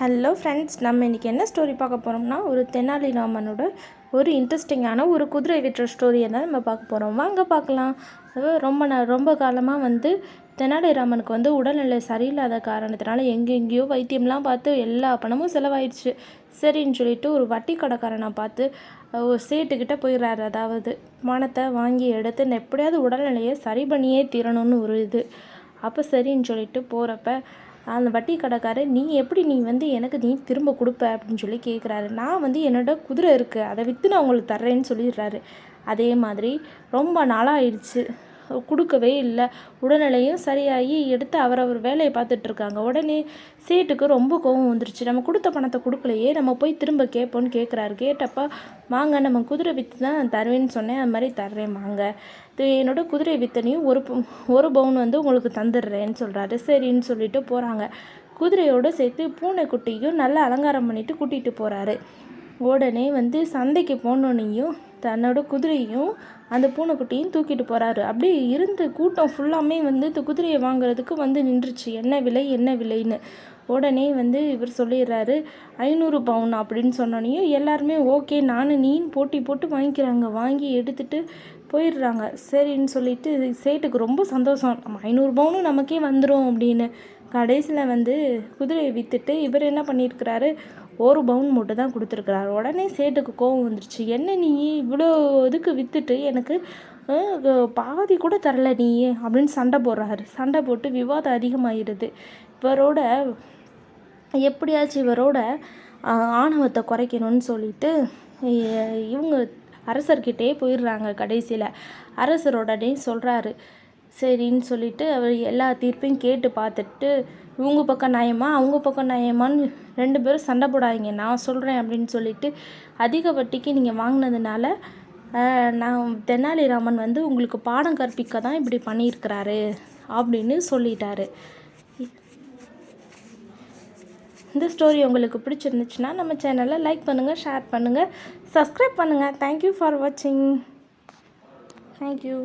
Hello friends நம்ம இன்றைக்கி என்ன ஸ்டோரி பார்க்க போகிறோம்னா ஒரு தெனாலிராமனோட ஒரு இன்ட்ரெஸ்டிங்கான ஒரு குதிரை விட்டுற ஸ்டோரியை தான் நம்ம பார்க்க போகிறோம் வாங்க பார்க்கலாம். ரொம்ப ந ரொம்ப காலமாக வந்து தெனாலிராமனுக்கு வந்து உடல்நிலை சரியில்லாத காரணத்தினால எங்கெங்கேயோ வைத்தியம்லாம் பார்த்து எல்லா பணமும் செலவாயிடுச்சு சரின்னு சொல்லிட்டு ஒரு வட்டி கடைக்காரனை பார்த்து ஒரு சேட்டுக்கிட்ட போயிடுறாரு. அதாவது பணத்தை வாங்கி எடுத்து எப்படியாவது உடல்நிலையை சரி பண்ணியே தீரணும்னு ஒரு இது. அப்போ சரின்னு சொல்லிட்டு போகிறப்ப அந்த வட்டி கடைக்காரர் நீ எப்படி நீ வந்து எனக்கு நீ திரும்ப கொடுப்ப? அப்படின்னு சொல்லி கேட்குறாரு நான் வந்து என்னோட குதிரை இருக்குது அதை விற்று நான் உங்களுக்கு தர்றேன்னு சொல்லிடுறாரு. அதே மாதிரி ரொம்ப நாளாக ஆயிடுச்சு கொடுக்கவே இல்லை. உடல்நிலையும் சரியாகி எடுத்து அவரவர் வேலையை பார்த்துட்ருக்காங்க. உடனே சேட்டுக்கு ரொம்ப கோவம் வந்துருச்சு. நம்ம கொடுத்த பணத்தை கொடுக்கலையே நம்ம போய் திரும்ப கேட்போன்னு கேட்குறாரு. கேட்டப்ப வாங்க நம்ம குதிரை விற்று தான் தருவேன்னு சொன்னேன். அது மாதிரி தர்றேன் வாங்க. இது என்னோட குதிரை வித்தனையும் ஒரு ஒரு பவுன் வந்து உங்களுக்கு தந்துடுறேன்னு சொல்கிறாரு சரின்னு சொல்லிட்டு போகிறாங்க குதிரையோடு சேர்த்து பூனைக்குட்டியும் நல்லா அலங்காரம் பண்ணிவிட்டு கூட்டிகிட்டு போகிறாரு உடனே வந்து சந்தைக்கு போனோன்னையும் தன்னோட குதிரையும் அந்த பூனைக்குட்டியும் தூக்கிட்டு போகிறாரு அப்படியே இருந்து கூட்டம் ஃபுல்லாமே வந்து இந்த குதிரையை வாங்குறதுக்கு வந்து நின்றுச்சு. என்ன விலை என்ன விலைன்னு. உடனே வந்து இவர் சொல்லிடுறாரு ஐநூறு பவுன் அப்படின்னு சொன்னோனையும் எல்லாருமே ஓகே நானும் நீன்னு போட்டி போட்டு வாங்கிக்கிறாங்க. வாங்கி எடுத்துட்டு போயிடுறாங்க. சரின்னு சொல்லிட்டு சேட்டுக்கு ரொம்ப சந்தோஷம். நம்ம ஐநூறு பவுனும் நமக்கே வந்துடும் அப்படின்னு. கடைசியில் வந்து குதிரையை விற்றுட்டு இவர் என்ன பண்ணியிருக்கிறாரு? ஒரு பவுன் மட்டும் தான் கொடுத்துருக்குறாரு. உடனே சேட்டுக்கு கோவம் வந்துருச்சு. என்ன நீ இவ்வளோ இதுக்கு விற்றுட்டு எனக்கு பாதி கூட தரல நீ அப்படின்னு சண்டை போடுறாரு. சண்டை போட்டு விவாதம் அதிகமாகிடுது இவரோட எப்படியாச்சும் இவரோட ஆணவத்தை குறைக்கணும்னு சொல்லிட்டு இவங்க அரசர்கிட்டே போயிடுறாங்க கடைசியில். அரசரோடனே சொல்கிறாரு சரின்னு சொல்லிட்டு அவர் எல்லா தீர்ப்பையும் கேட்டு பார்த்துட்டு இவங்க பக்கம் நியாயமா? அவங்க பக்கம் நியாயமான்னு ரெண்டு பேரும் சண்டை போடாதீங்க நான் சொல்கிறேன் அப்படின்னு சொல்லிட்டு அதிக வட்டிக்கு நீங்கள் வாங்கினதுனால நான் தெனாலிராமன் வந்து உங்களுக்கு பாடம் கற்பிக்க தான் இப்படி பண்ணியிருக்கிறாரு அப்படின்னு சொல்லிட்டாரு. இந்த ஸ்டோரி உங்களுக்கு பிடிச்சிருந்துச்சுன்னா நம்ம சேனலை லைக் பண்ணுங்கள் ஷேர் பண்ணுங்கள் சப்ஸ்கிரைப் பண்ணுங்கள் தேங்க்யூ ஃபார் வாட்சிங் தேங்க்யூ